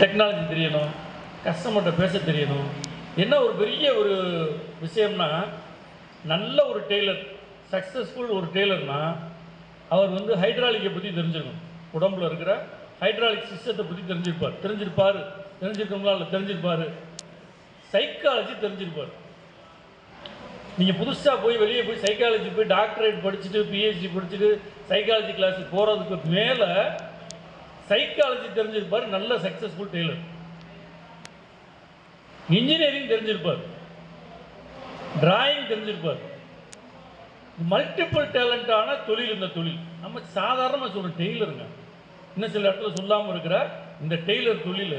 Technology தெரியணும் கஸ்டமர்கிட்ட பேச தெரியணும். என்ன ஒரு பெரிய ஒரு விஷயம்னா நல்ல ஒரு டெய்லர் சக்ஸஸ்ஃபுல் ஒரு டெய்லர்னா அவர் வந்து ஹைட்ராலிக்கை பற்றி தெரிஞ்சிருக்கணும். உடம்புல இருக்கிற ஹைட்ராலிக் சிஸ்டத்தை பற்றி தெரிஞ்சிருப்பார். தெரிஞ்சிருப்பார். தெரிஞ்சிருக்கோங்களா இல்லை தெரிஞ்சிருப்பார். சைக்காலஜி தெரிஞ்சிருப்பார். நீங்கள் புதுசாக போய் வெளியே போய் சைக்காலஜி போய் டாக்டரேட் படிச்சுட்டு பிஹெச்டி படிச்சுட்டு சைக்காலஜி கிளாஸுக்கு போகிறதுக்கு மேலே சைக்காலஜி தெரிஞ்சிருப்பார் நல்ல சக்ஸஸ்ஃபுல் டெய்லர் இன்ஜினியரிங் தெரிஞ்சிருப்பார். டிராயிங் தெரிஞ்சிருப்பார். மல்டிபிள் டேலண்டான தொழில் இந்த தொழில். நம்ம சாதாரணமாக சொல்கிற டெய்லருங்க இன்னும் சில இடத்துல சொல்லாமல் இருக்கிற இந்த டெய்லர் தொழில்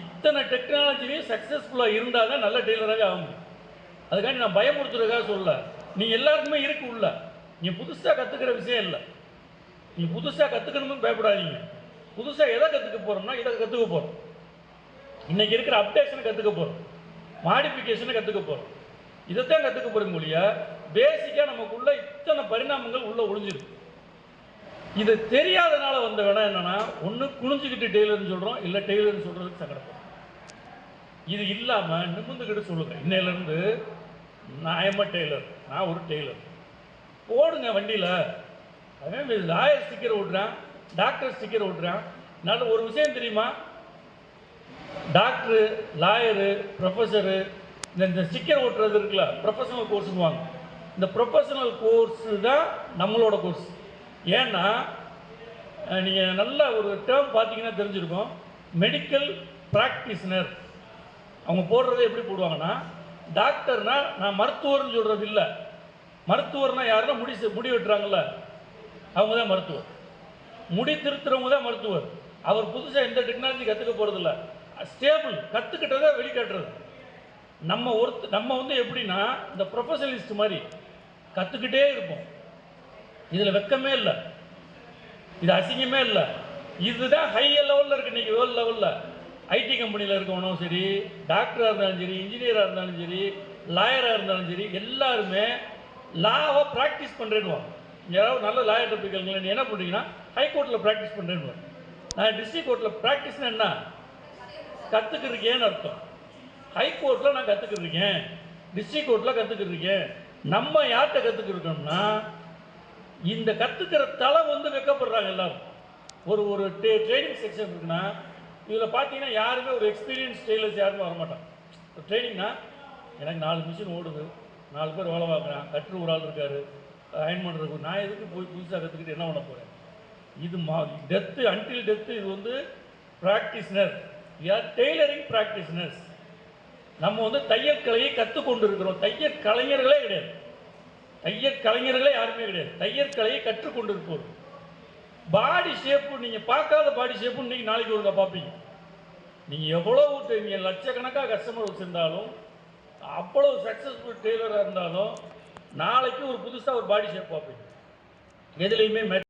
இத்தனை டெக்னாலஜிலையும் சக்ஸஸ்ஃபுல்லாக இருந்தால் தான் நல்ல டெய்லராக ஆகும் அதுக்காண்டி நான் பயமுறுத்துறதுக்காக சொல்ல நீ எல்லாருக்குமே இருக்கு உள்ள. நீ புதுசாக கற்றுக்கிற விஷயம் இல்லை. நீ புதுசாக கற்றுக்கணும்னு பயப்படாதீங்க. புதுசாக எதை கற்றுக்க போகிறோம்னா இதை கற்றுக்க போகிறோம் இன்றைக்கி இருக்கிற அப்டேஷனை கற்றுக்க போகிறோம் மாடிஃபிகேஷனை கற்றுக்க போகிறோம் இதைத்தான் கற்றுக்க போகிறோம் மொழிய பேசிக்காக நமக்குள்ள இத்தனை பரிணாமங்கள் உள்ளே ஒளிஞ்சிருக்கு. இது தெரியாதனால வந்த விடம் என்னென்னா ஒன்று குனிஞ்சிக்கிட்டு டெய்லர்னு சொல்கிறோம் இல்லை டெய்லர்னு சொல்கிறதுக்கு சங்கடப்படும் இது இல்லாமல் நிமிர்ந்துக்கிட்டு சொல்லுங்க. இன்னையிலேருந்து நான் எம்ம டெய்லர் நான் ஒரு டெய்லர் போடுங்க வண்டியில். அதே லாயர் ஸ்டிக்கர் விட்றேன் டாக்டர் ஸ்டிக்கர் விட்றேன் நல்ல ஒரு விஷயம் தெரியுமா? டாக்டரு லாயரு ப்ரொஃபஸரு இந்த இந்த ஸ்டிக்கர் ஓட்டுறது இருக்குல்ல ப்ரொஃபஷனல் கோர்ஸுங்குவாங்க இந்த ப்ரொஃபஷனல் கோர்ஸு தான் நம்மளோட கோர்ஸ். ஏன்னா நீங்கள் நல்ல ஒரு டேர்ம் பார்த்தீங்கன்னா தெரிஞ்சிருக்கும். மெடிக்கல் ப்ராக்டிஷனர் அவங்க போடுறதை எப்படி போடுவாங்கன்னா டாக்டர்னால் நான் மருத்துவர்னு சொல்கிறது இல்லை மருத்துவர்னால் யாருன்னா முடி செ- முடி வெட்டுறாங்கல்ல. அவங்க தான் மருத்துவர். முடி திருத்துறவங்க தான் மருத்துவர். அவர் புதுசாக எந்த டெக்னாலஜி கற்றுக்க போகிறதில்ல ஸ்டேபிள் கற்றுக்கிட்டதை வெளிக்காட்டுறது. நம்ம ஒருத்த நம்ம வந்து எப்படின்னா இந்த ப்ரொஃபஷனலிஸ்ட் மாதிரி கற்றுக்கிட்டே இருப்போம். இதில் வெக்கமே இல்லை. இது அசிங்கமே இல்லை. இதுதான் ஹைய லெவலில் இருக்கு. இன்றைக்கி வேர்ல்டு லெவலில் ஐடி கம்பெனியில் இருக்கவனும் சரி டாக்டராக இருந்தாலும் சரி இன்ஜினியராக இருந்தாலும் சரி லாயராக இருந்தாலும் சரி எல்லாருமே லாவை ப்ராக்டிஸ் பண்ணுறேன்னு யாராவது நல்ல லாயர்கிட்ட போய் கேளுங்களேன் நீ என்ன பண்ணுறீங்கன்னா ஹைகோர்ட்டில் ப்ராக்டிஸ் பண்ணுறேன்னு நான் டிஸ்ட்ரிக் கோர்ட்டில் ப்ராக்டிஸ்னா என்ன? கற்றுக்கிருக்கேன்னு அர்த்தம். ஹைகோர்ட்டில் நான் கற்றுக்கிருக்கேன் டிஸ்ட்ரிக் கோர்ட்டில் கற்றுக்கிருக்கேன் நம்ம யார்கிட்ட கற்றுக்கிருக்கோம்னா இந்த கற்றுக்கிற தலை வந்து வெக்கப்படுறாங்க எல்லாரும். ஒரு ஒரு ட்ரே ட்ரைனிங் செக்ஷன் இருக்குன்னா இதில் பார்த்தீங்கன்னா யாருமே ஒரு எக்ஸ்பீரியன்ஸ் டெய்லர்ஸ் யாருமே வரமாட்டான் ட்ரைனிங்னா எனக்கு நாலு மிஷின் ஓடுது. நாலு பேர் வேலை பார்க்குறேன் கற்று ஒரு ஆள் இருக்காரு. அயன் பண்ணுறதுக்கு நான் எதுக்கு போய் புதுசாக கற்றுக்கிட்டு என்ன பண்ண போகிறேன் இது மா டெத்து அன்டில் டெத்து இது வந்து ப்ராக்டிஸ்னர் யார் டெய்லரிங் ப்ராக்டிஸ்னர்ஸ் நம்ம வந்து தையல் கலையை கற்றுக்கொண்டு இருக்கிறோம் தையல் கலைஞர்களே கிடையாது. தையல் கலைஞர்களே யாருமே கிடையாது. தையல் கலையை கற்றுக்கொண்டு இருப்போம் பாடி ஷேப்பு நீங்கள் பார்க்காத பாடி ஷேப்பு இன்னைக்கு நாளைக்கு ஒருக்கா பார்ப்பீங்க. நீங்கள் எவ்வளோ நீங்கள் லட்சக்கணக்காக கஸ்டமர் வச்சுருந்தாலும் அவ்வளோ சக்ஸஸ்ஃபுல் டெய்லராக இருந்தாலும் நாளைக்கு ஒரு புதுசாக ஒரு பாடி ஷேப் பார்ப்பீங்க எதுலேயுமே